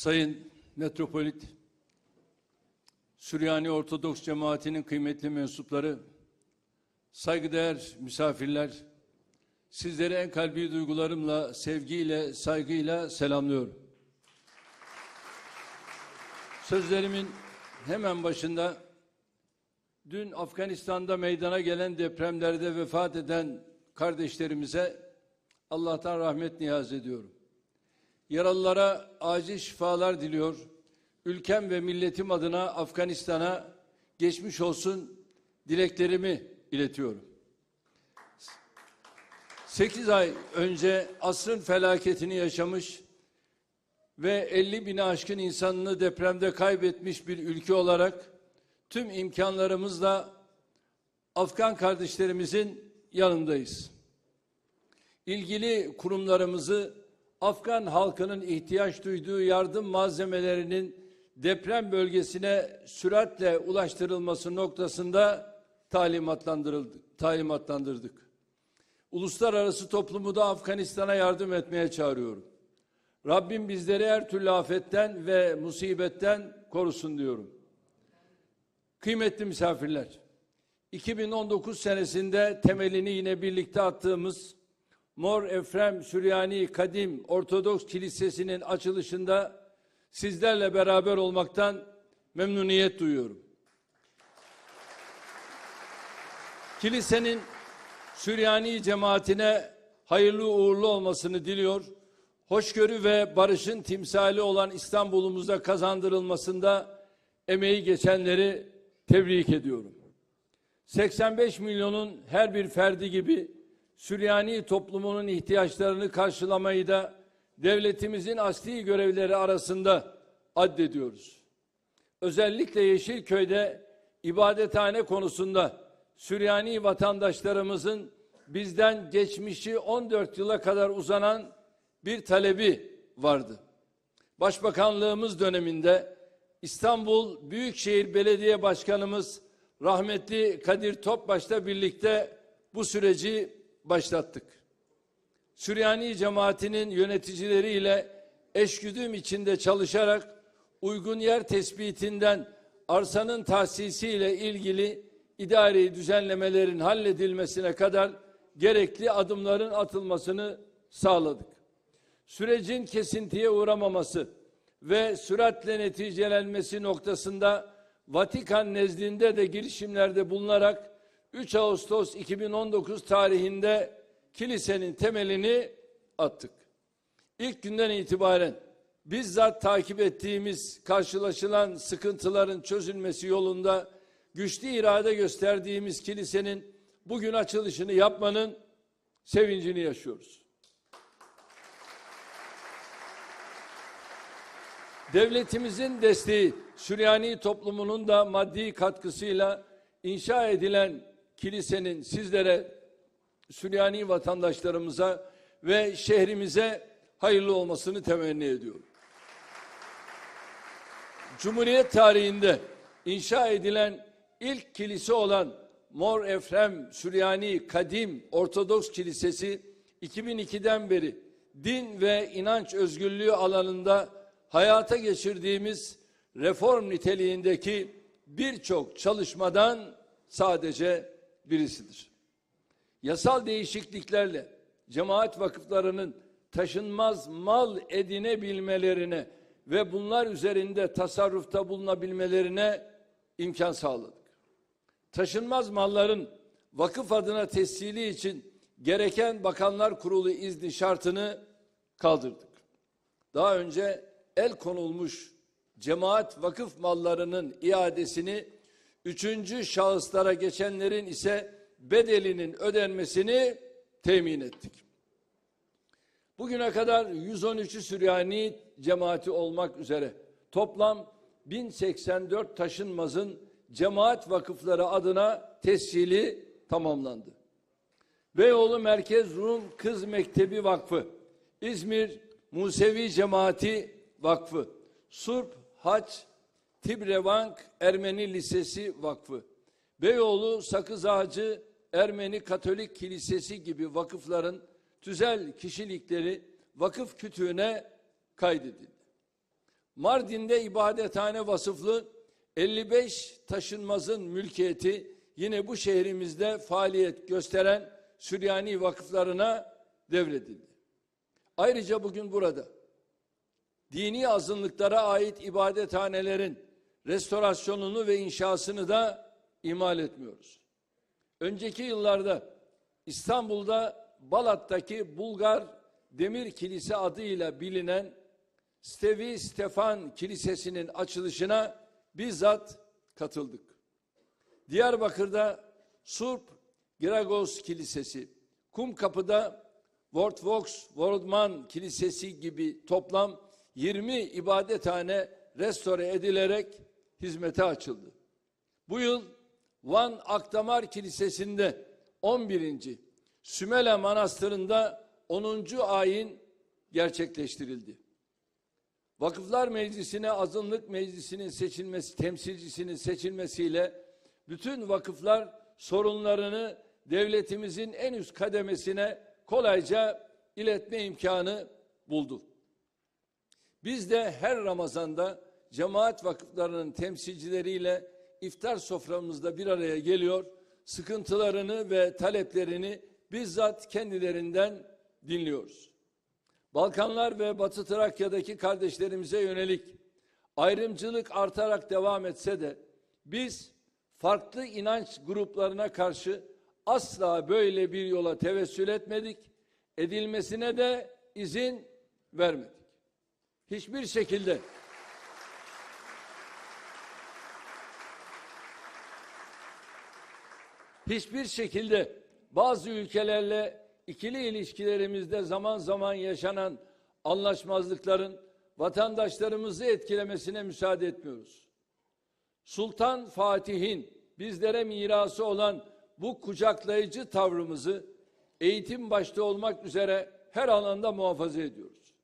Sayın Metropolit, Süryani Ortodoks cemaatinin kıymetli mensupları, saygıdeğer misafirler, sizleri en kalbi duygularımla, sevgiyle, saygıyla selamlıyorum. Sözlerimin hemen başında dün Afganistan'da meydana gelen depremlerde vefat eden kardeşlerimize Allah'tan rahmet niyaz ediyorum. Yaralılara acil şifalar diliyor. Ülkem ve milletim adına Afganistan'a geçmiş olsun dileklerimi iletiyorum. 8 ay önce asrın felaketini yaşamış ve 50 bini aşkın insanını depremde kaybetmiş bir ülke olarak tüm imkanlarımızla Afgan kardeşlerimizin yanındayız. İlgili kurumlarımızı Afgan halkının ihtiyaç duyduğu yardım malzemelerinin deprem bölgesine süratle ulaştırılması noktasında talimatlandırıldık, talimatlandırdık. Uluslararası toplumu da Afganistan'a yardım etmeye çağırıyorum. Rabbim bizleri her türlü afetten ve musibetten korusun diyorum. Kıymetli misafirler, 2019 senesinde temelini yine birlikte attığımız Mor Efrem Süryani Kadim Ortodoks Kilisesi'nin açılışında sizlerle beraber olmaktan memnuniyet duyuyorum. Kilisenin Süryani cemaatine hayırlı uğurlu olmasını diliyor. Hoşgörü ve barışın timsali olan İstanbul'umuza kazandırılmasında emeği geçenleri tebrik ediyorum. 85 milyonun her bir ferdi gibi Süryani toplumunun ihtiyaçlarını karşılamayı da devletimizin asli görevleri arasında addediyoruz. Özellikle Yeşilköy'de ibadethane konusunda Süryani vatandaşlarımızın bizden geçmişi 14 yıla kadar uzanan bir talebi vardı. Başbakanlığımız döneminde İstanbul Büyükşehir Belediye Başkanımız rahmetli Kadir Topbaş'la birlikte bu süreci başlattık. Süryani cemaatinin yöneticileriyle eşgüdüm içinde çalışarak uygun yer tespitinden arsanın tahsisiyle ilgili idari düzenlemelerin halledilmesine kadar gerekli adımların atılmasını sağladık. Sürecin kesintiye uğramaması ve süratle neticelenmesi noktasında Vatikan nezdinde de girişimlerde bulunarak 3 Ağustos 2019 tarihinde kilisenin temelini attık. İlk günden itibaren bizzat takip ettiğimiz karşılaşılan sıkıntıların çözülmesi yolunda güçlü irade gösterdiğimiz kilisenin bugün açılışını yapmanın sevincini yaşıyoruz. Devletimizin desteği, Süryani toplumunun da maddi katkısıyla inşa edilen kilisenin sizlere, Süryani vatandaşlarımıza ve şehrimize hayırlı olmasını temenni ediyorum. Cumhuriyet tarihinde inşa edilen ilk kilise olan Mor Efrem Süryani Kadim Ortodoks Kilisesi 2002'den beri din ve inanç özgürlüğü alanında hayata geçirdiğimiz reform niteliğindeki birçok çalışmadan sadece birisidir. Yasal değişikliklerle cemaat vakıflarının taşınmaz mal edinebilmelerine ve bunlar üzerinde tasarrufta bulunabilmelerine imkan sağladık. Taşınmaz malların vakıf adına tescili için gereken Bakanlar Kurulu izni şartını kaldırdık. Daha önce el konulmuş cemaat vakıf mallarının iadesini üçüncü şahıslara geçenlerin ise bedelinin ödenmesini temin ettik. Bugüne kadar 113'ü Süryani cemaati olmak üzere toplam 1084 taşınmazın cemaat vakıfları adına tescili tamamlandı. Beyoğlu Merkez Rum Kız Mektebi Vakfı, İzmir Musevi Cemaati Vakfı, Surp Haç Tibrevank Ermeni Lisesi Vakfı, Beyoğlu Sakız Ağacı Ermeni Katolik Kilisesi gibi vakıfların tüzel kişilikleri vakıf kütüğüne kaydedildi. Mardin'de ibadethane vasıflı 55 taşınmazın mülkiyeti yine bu şehrimizde faaliyet gösteren Süryani vakıflarına devredildi. Ayrıca bugün burada dini azınlıklara ait ibadethanelerin restorasyonunu ve inşasını da ihmal etmiyoruz. Önceki yıllarda İstanbul'da Balat'taki Bulgar Demir Kilise adıyla bilinen Stevi Stefan Kilisesi'nin açılışına bizzat katıldık. Diyarbakır'da Surp Giragos Kilisesi, Kumkapı'da Wortvox Worldman Kilisesi gibi toplam 20 ibadethane restore edilerek hizmete açıldı. Bu yıl Van Akdamar Kilisesi'nde 11. Sümele Manastırı'nda 10. ayin gerçekleştirildi. Vakıflar Meclisi'ne azınlık meclisinin seçilmesi, temsilcisinin seçilmesiyle bütün vakıflar sorunlarını devletimizin en üst kademesine kolayca iletme imkanı buldu. Biz de her Ramazan'da cemaat vakıflarının temsilcileriyle iftar soframızda bir araya geliyor, sıkıntılarını ve taleplerini bizzat kendilerinden dinliyoruz. Balkanlar ve Batı Trakya'daki kardeşlerimize yönelik ayrımcılık artarak devam etse de biz farklı inanç gruplarına karşı asla böyle bir yola tevessül etmedik, edilmesine de izin vermedik. Hiçbir şekilde hiçbir şekilde bazı ülkelerle ikili ilişkilerimizde zaman zaman yaşanan anlaşmazlıkların vatandaşlarımızı etkilemesine müsaade etmiyoruz. Sultan Fatih'in bizlere mirası olan bu kucaklayıcı tavrımızı eğitim başta olmak üzere her alanda muhafaza ediyoruz.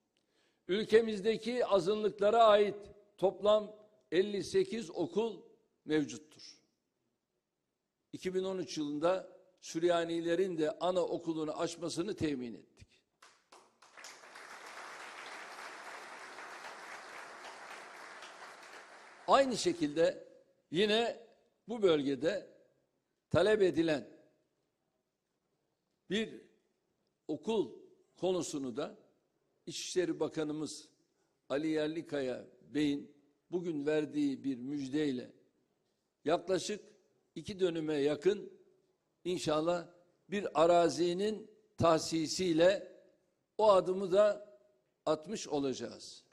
Ülkemizdeki azınlıklara ait toplam 58 okul mevcuttur. 2013 yılında Süryanilerin de ana okulunu açmasını temin ettik. Aynı şekilde yine bu bölgede talep edilen bir okul konusunu da İçişleri Bakanımız Ali Yerlikaya Bey'in bugün verdiği bir müjdeyle yaklaşık iki dönüme yakın inşallah bir arazinin tahsisiyle o adımı da atmış olacağız.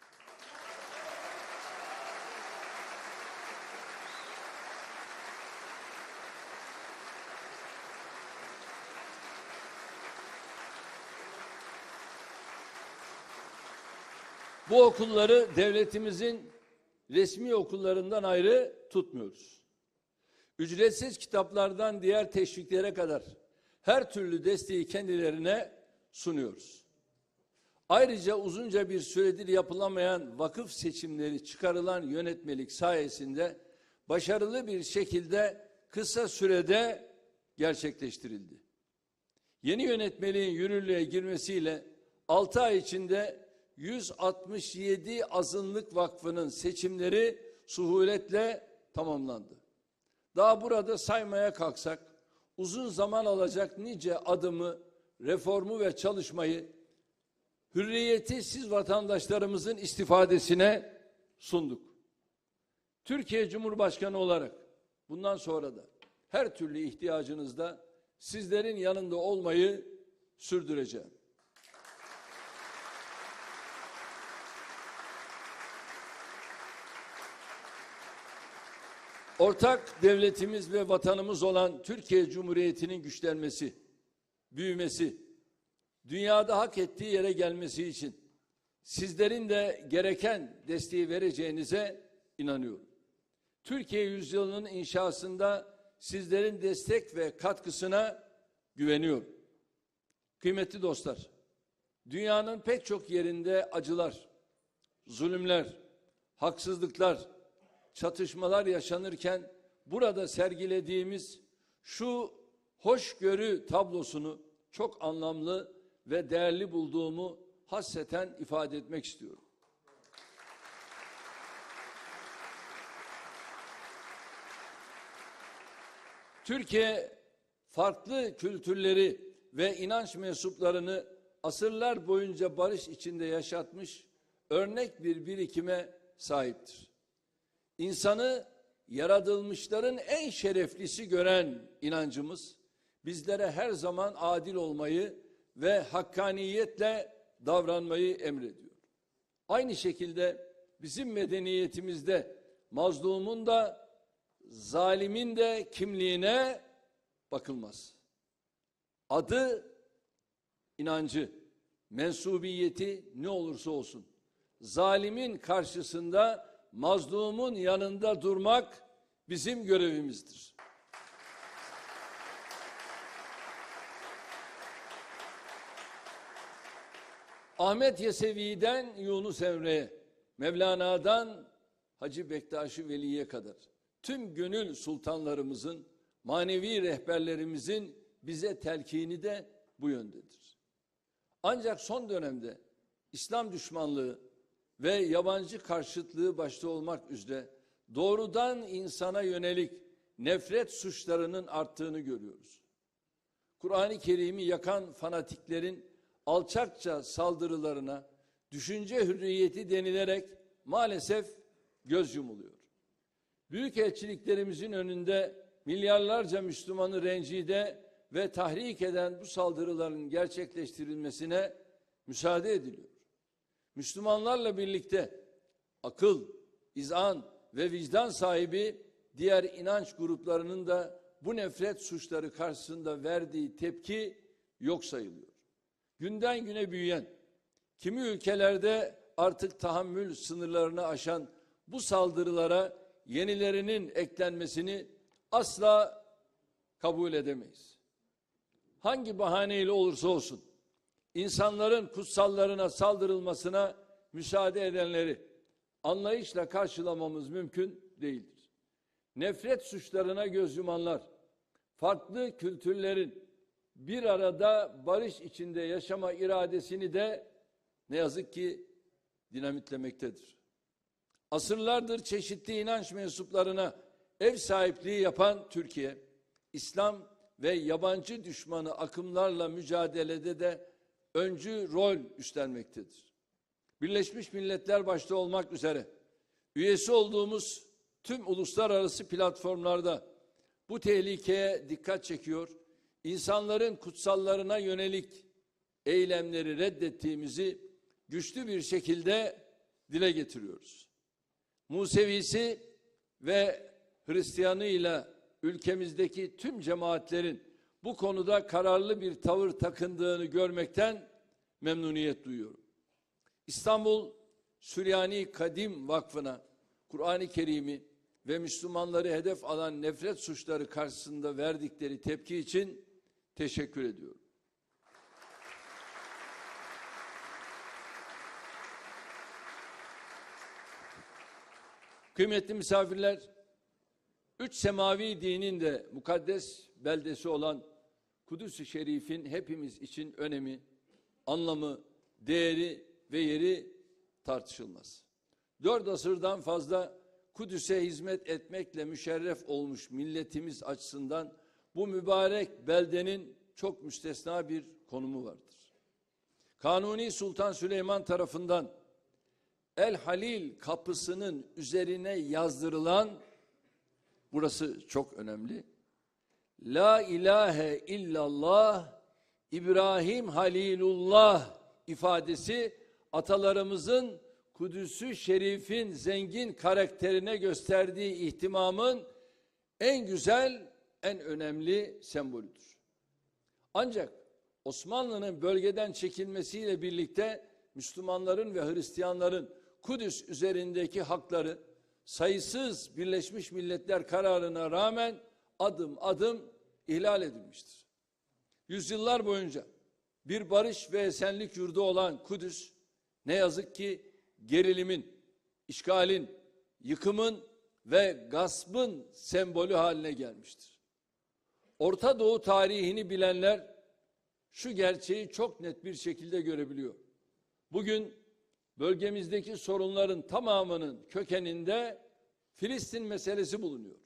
Bu okulları devletimizin resmi okullarından ayrı tutmuyoruz. Ücretsiz kitaplardan diğer teşviklere kadar her türlü desteği kendilerine sunuyoruz. Ayrıca uzunca bir süredir yapılamayan vakıf seçimleri çıkarılan yönetmelik sayesinde başarılı bir şekilde kısa sürede gerçekleştirildi. Yeni yönetmeliğin yürürlüğe girmesiyle 6 ay içinde 167 azınlık vakfının seçimleri suhuletle tamamlandı. Daha burada saymaya kalksak uzun zaman alacak nice adımı, reformu ve çalışmayı hürriyeti siz vatandaşlarımızın istifadesine sunduk. Türkiye Cumhurbaşkanı olarak bundan sonra da her türlü ihtiyacınızda sizlerin yanında olmayı sürdüreceğim. Ortak devletimiz ve vatanımız olan Türkiye Cumhuriyeti'nin güçlenmesi, büyümesi, dünyada hak ettiği yere gelmesi için sizlerin de gereken desteği vereceğinize inanıyorum. Türkiye yüzyılının inşasında sizlerin destek ve katkısına güveniyorum. Kıymetli dostlar, dünyanın pek çok yerinde acılar, zulümler, haksızlıklar, çatışmalar yaşanırken burada sergilediğimiz şu hoşgörü tablosunu çok anlamlı ve değerli bulduğumu hasseten ifade etmek istiyorum. Türkiye farklı kültürleri ve inanç mensuplarını asırlar boyunca barış içinde yaşatmış örnek bir birikime sahiptir. İnsanı yaratılmışların en şereflisi gören inancımız bizlere her zaman adil olmayı ve hakkaniyetle davranmayı emrediyor. Aynı şekilde bizim medeniyetimizde mazlumun da zalimin de kimliğine bakılmaz. Adı, inancı, mensubiyeti ne olursa olsun. Zalimin karşısında mazlumun yanında durmak bizim görevimizdir. Ahmet Yesevi'den Yunus Emre'ye, Mevlana'dan Hacı Bektaşi Veli'ye kadar tüm gönül sultanlarımızın, manevi rehberlerimizin bize telkini de bu yöndedir. Ancak son dönemde İslam düşmanlığı ve yabancı karşıtlığı başta olmak üzere doğrudan insana yönelik nefret suçlarının arttığını görüyoruz. Kur'an-ı Kerim'i yakan fanatiklerin alçakça saldırılarına düşünce hürriyeti denilerek maalesef göz yumuluyor. Büyükelçiliklerimizin önünde milyarlarca Müslümanı rencide ve tahrik eden bu saldırıların gerçekleştirilmesine müsaade ediliyor. Müslümanlarla birlikte akıl, izan ve vicdan sahibi diğer inanç gruplarının da bu nefret suçları karşısında verdiği tepki yok sayılıyor. Günden güne büyüyen, kimi ülkelerde artık tahammül sınırlarını aşan bu saldırılara yenilerinin eklenmesini asla kabul edemeyiz. Hangi bahaneyle olursa olsun insanların kutsallarına saldırılmasına müsaade edenleri anlayışla karşılamamız mümkün değildir. Nefret suçlarına göz yumanlar, farklı kültürlerin bir arada barış içinde yaşama iradesini de ne yazık ki dinamitlemektedir. Asırlardır çeşitli inanç mensuplarına ev sahipliği yapan Türkiye, İslam ve yabancı düşmanı akımlarla mücadelede de öncü rol üstlenmektedir. Birleşmiş Milletler başta olmak üzere üyesi olduğumuz tüm uluslararası platformlarda bu tehlikeye dikkat çekiyor, insanların kutsallarına yönelik eylemleri reddettiğimizi güçlü bir şekilde dile getiriyoruz. Musevisi ve Hristiyanıyla ülkemizdeki tüm cemaatlerin bu konuda kararlı bir tavır takındığını görmekten memnuniyet duyuyorum. İstanbul Süryani Kadim Vakfı'na Kur'an-ı Kerim'i ve Müslümanları hedef alan nefret suçları karşısında verdikleri tepki için teşekkür ediyorum. Kıymetli misafirler, üç semavi dinin de mukaddes beldesi olan Kudüs-ü Şerif'in hepimiz için önemi, anlamı, değeri ve yeri tartışılmaz. Dört asırdan fazla Kudüs'e hizmet etmekle müşerref olmuş milletimiz açısından bu mübarek beldenin çok müstesna bir konumu vardır. Kanuni Sultan Süleyman tarafından El Halil kapısının üzerine yazdırılan burası çok önemli. La ilahe illallah İbrahim Halilullah ifadesi atalarımızın Kudüs'ü Şerif'in zengin karakterine gösterdiği ihtimamın en güzel, en önemli sembolüdür. Ancak Osmanlı'nın bölgeden çekilmesiyle birlikte Müslümanların ve Hristiyanların Kudüs üzerindeki hakları sayısız Birleşmiş Milletler kararına rağmen adım adım ihlal edilmiştir. Yüzyıllar boyunca bir barış ve esenlik yurdu olan Kudüs ne yazık ki gerilimin, işgalin, yıkımın ve gaspın sembolü haline gelmiştir. Orta Doğu tarihini bilenler şu gerçeği çok net bir şekilde görebiliyor. Bugün bölgemizdeki sorunların tamamının kökeninde Filistin meselesi bulunuyor.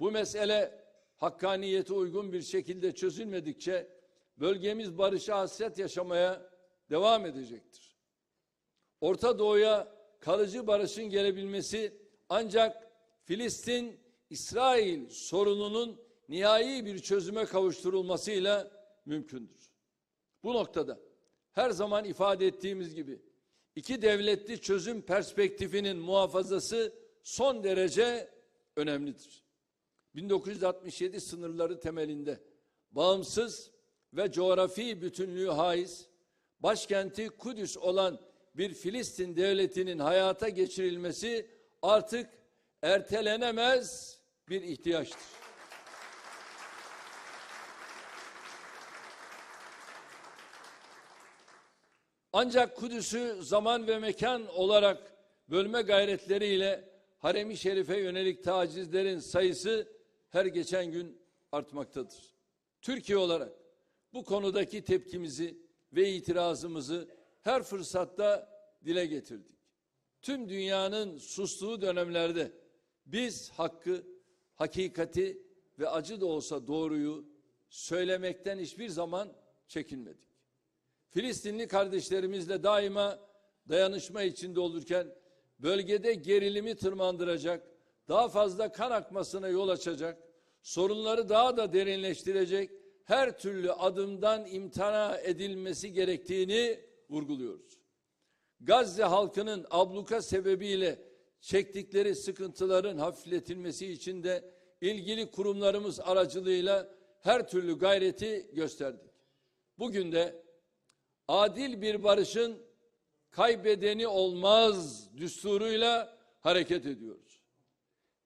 Bu mesele hakkaniyete uygun bir şekilde çözülmedikçe bölgemiz barışa hasret yaşamaya devam edecektir. Orta Doğu'ya kalıcı barışın gelebilmesi ancak Filistin-İsrail sorununun nihai bir çözüme kavuşturulmasıyla mümkündür. Bu noktada her zaman ifade ettiğimiz gibi iki devletli çözüm perspektifinin muhafazası son derece önemlidir. 1967 sınırları temelinde bağımsız ve coğrafi bütünlüğü haiz, başkenti Kudüs olan bir Filistin devletinin hayata geçirilmesi artık ertelenemez bir ihtiyaçtır. Ancak Kudüs'ü zaman ve mekan olarak bölme gayretleriyle harem-i şerife yönelik tacizlerin sayısı her geçen gün artmaktadır. Türkiye olarak bu konudaki tepkimizi ve itirazımızı her fırsatta dile getirdik. Tüm dünyanın sustuğu dönemlerde biz hakkı, hakikati ve acı da olsa doğruyu söylemekten hiçbir zaman çekinmedik. Filistinli kardeşlerimizle daima dayanışma içinde olurken bölgede gerilimi tırmandıracak, daha fazla kan akmasına yol açacak, sorunları daha da derinleştirecek her türlü adımdan imtina edilmesi gerektiğini vurguluyoruz. Gazze halkının abluka sebebiyle çektikleri sıkıntıların hafifletilmesi için de ilgili kurumlarımız aracılığıyla her türlü gayreti gösterdik. Bugün de adil bir barışın kaybedeni olmaz düsturuyla hareket ediyoruz.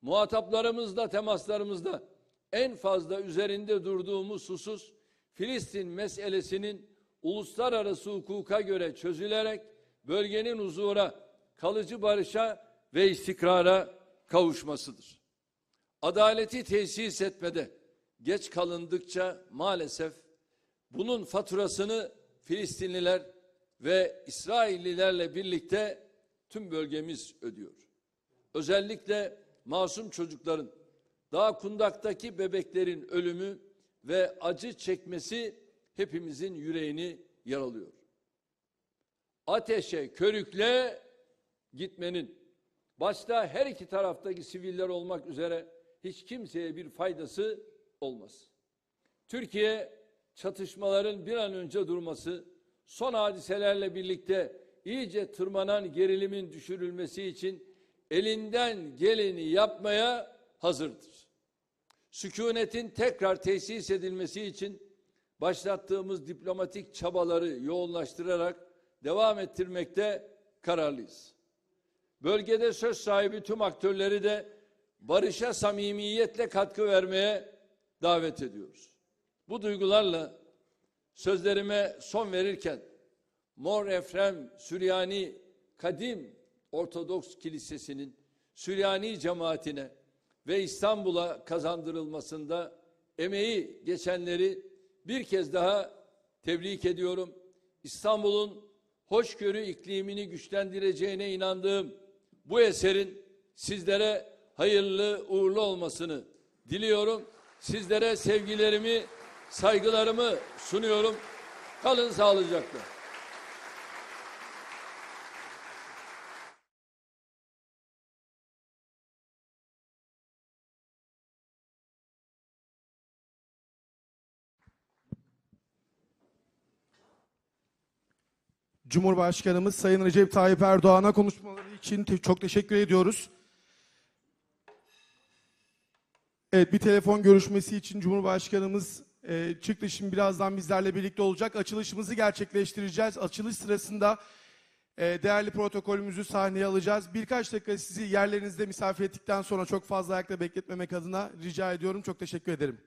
Muhataplarımızla temaslarımızda en fazla üzerinde durduğumuz husus Filistin meselesinin uluslararası hukuka göre çözülerek bölgenin huzura, kalıcı barışa ve istikrara kavuşmasıdır. Adaleti tesis etmede geç kalındıkça maalesef bunun faturasını Filistinliler ve İsraillilerle birlikte tüm bölgemiz ödüyor. Özellikle masum çocukların, daha kundaktaki bebeklerin ölümü ve acı çekmesi hepimizin yüreğini yaralıyor. Ateşe, körükle gitmenin başta her iki taraftaki siviller olmak üzere hiç kimseye bir faydası olmaz. Türkiye çatışmaların bir an önce durması, son hadiselerle birlikte iyice tırmanan gerilimin düşürülmesi için elinden geleni yapmaya hazırdır. Sükunetin tekrar tesis edilmesi için başlattığımız diplomatik çabaları yoğunlaştırarak devam ettirmekte kararlıyız. Bölgede söz sahibi tüm aktörleri de barışa samimiyetle katkı vermeye davet ediyoruz. Bu duygularla sözlerime son verirken Mor Efrem Süryani Kadim Ortodoks Kilisesi'nin Süryani cemaatine ve İstanbul'a kazandırılmasında emeği geçenleri bir kez daha tebrik ediyorum. İstanbul'un hoşgörü iklimini güçlendireceğine inandığım bu eserin sizlere hayırlı uğurlu olmasını diliyorum. Sizlere sevgilerimi, saygılarımı sunuyorum. Kalın sağlıcakla. Cumhurbaşkanımız Sayın Recep Tayyip Erdoğan'a konuşmaları için te- çok teşekkür ediyoruz. Evet bir telefon görüşmesi için Cumhurbaşkanımız e, çıktı şimdi birazdan bizlerle birlikte olacak. Açılışımızı gerçekleştireceğiz. Açılış sırasında e, değerli protokolümüzü sahneye alacağız. Birkaç dakika sizi yerlerinizde misafir ettikten sonra çok fazla ayakta bekletmemek adına rica ediyorum. Çok teşekkür ederim.